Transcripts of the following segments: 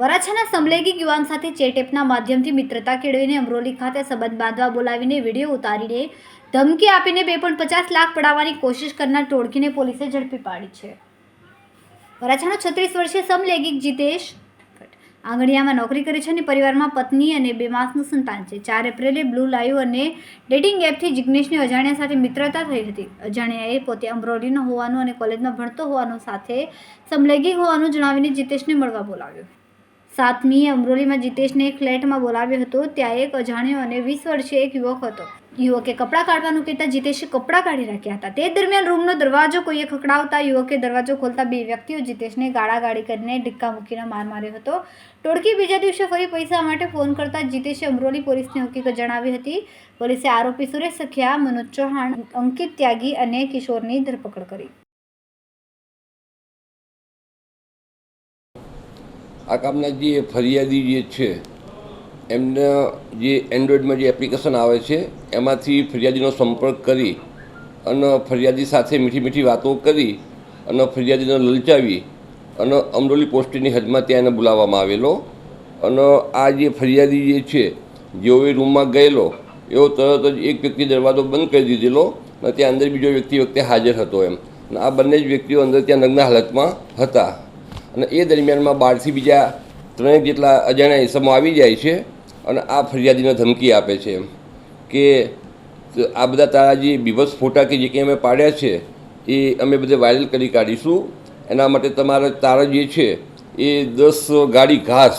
વરાછાના સમલેગી યુવાન સાથે ચેટેપના માધ્યમથી મિત્રતા કેળવીને અમરોલી ખાતે સંબંધ બાંધવા બોલાવીને વીડિયો ઉતારીને ધમકી આપીને બે પણ પચાસ લાખ પડાવવાની કોશિશ કરનાર ટોળકીને પોલીસે ઝડપી પાડી છે. વરાછાનો છત્રીસ વર્ષીય સમલૈંગિક જીતેશ આંગણિયામાં નોકરી કરે છે અને પરિવારમાં પત્ની અને બે માસનું સંતાન છે. ચાર એપ્રિલે બ્લુ લાઈવ અને ડેટિંગ એપથી જિગ્નેશની અજાણ્યા સાથે મિત્રતા થઈ હતી. અજાણ્યાએ પોતે અમરોલીનો હોવાનું અને કોલેજમાં ભણતો હોવાનું સાથે સમલૈંગિક હોવાનું જણાવીને જીતેશને મળવા બોલાવ્યો. સાતમીએ અમરોલીમાં જીતેશને એક ફ્લેટમાં બોલાવ્યો હતો, ત્યાં એક અજાણ્યો અને વીસ વર્ષીય એક યુવક હતો. યુવકે કપડાં કાઢવાનું કહેતા જીતેશે કપડાં કાઢી રાખ્યા હતા. તે દરમિયાન રૂમનો દરવાજો કોઈએ ખકડાવતા યુવકે દરવાજો ખોલતા બે વ્યક્તિઓ જીતેશને ગાળાગાળી કરીને ડિક્કા મૂકીને માર માર્યો હતો. ટોળકી બીજા દિવસે ફરી પૈસા માટે ફોન કરતા જીતેશે અમરોલી પોલીસને હકીકત જણાવી હતી. પોલીસે આરોપી સુરેશ સખિયા, મનોજ ચૌહાણ, અંકિત ત્યાગી અને કિશોરની ધરપકડ કરી. આ કામના જે ફરિયાદી જે છે, એમને જે એન્ડ્રોઈડમાં જે એપ્લિકેશન આવે છે, એમાંથી ફરિયાદીનો સંપર્ક કરી અને ફરિયાદી સાથે મીઠી મીઠી વાતો કરી અને ફરિયાદીને લલચાવી અને અમરોલી પોસ્ટની હદમાં ત્યાં એને બોલાવવામાં આવેલો. અને આ જે ફરિયાદી જે છે જેઓ એ રૂમમાં ગયેલો, એવો તરત જ એક વ્યક્તિ દરવાજો બંધ કરી દીધેલો અને ત્યાં અંદર બીજો વ્યક્તિ વખતે હાજર હતો એમ. અને આ બંને જ વ્યક્તિઓ અંદર ત્યાં નગ્ન હાલતમાં હતા. અને એ દરમિયાનમાં બહારથી બીજા ત્રણેક જેટલા અજાણ્યા ઇસમો આવી જાય છે અને આ ફરિયાદીને ધમકી આપે છે કે આ બધા તારા જે બીભત્સ ફોટા કે જે કંઈ અમે પાડ્યા છે, એ અમે બધે વાયરલ કરી કાઢીશું. એના માટે તમારે તારા જે છે, એ દસ ગાડી ઘાસ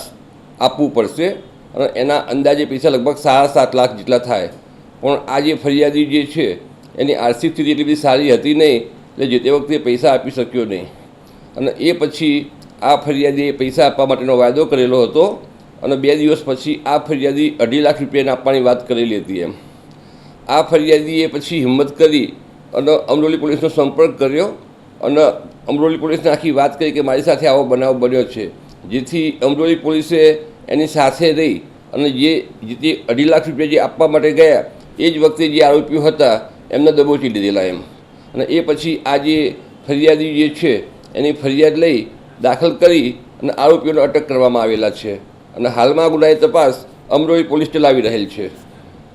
આપવું પડશે અને એના અંદાજે પૈસા લગભગ સાડા સાત લાખ જેટલા થાય. પણ આ જે ફરિયાદી જે છે, એની આર્થિક સ્થિતિ એટલી બધી સારી હતી નહીં, એટલે જે તે વખતે પૈસા આપી શક્યો નહીં. અને એ પછી આ ફરિયાદીએ પૈસા આપવા માટેનો વાયદો કરેલો હતો અને બે દિવસ પછી આ ફરિયાદી અઢી લાખ રૂપિયાને આપવાની વાત કરેલી હતી એમ. આ ફરિયાદીએ પછી હિંમત કરી અને અમરોલી પોલીસનો સંપર્ક કર્યો અને અમરોલી પોલીસને આખી વાત કરી કે મારી સાથે આવો બનાવ બન્યો છે, જેથી અમરોલી પોલીસે એની સાથે રહી અને જે જે અઢી લાખ રૂપિયા જે આપવા માટે ગયા, એ જ વખતે જે આરોપીઓ હતા, એમને દબોચી લીધેલા એમ. અને એ પછી આ જે ફરિયાદી જે છે, એની ફરિયાદ લઈ દાખલ કરી અને આરોપીઓને અટક કરવામાં આવેલા છે. અને હાલમાં ગુનાની તપાસ અમરોલી પોલીસ ચલાવી રહેલ છે.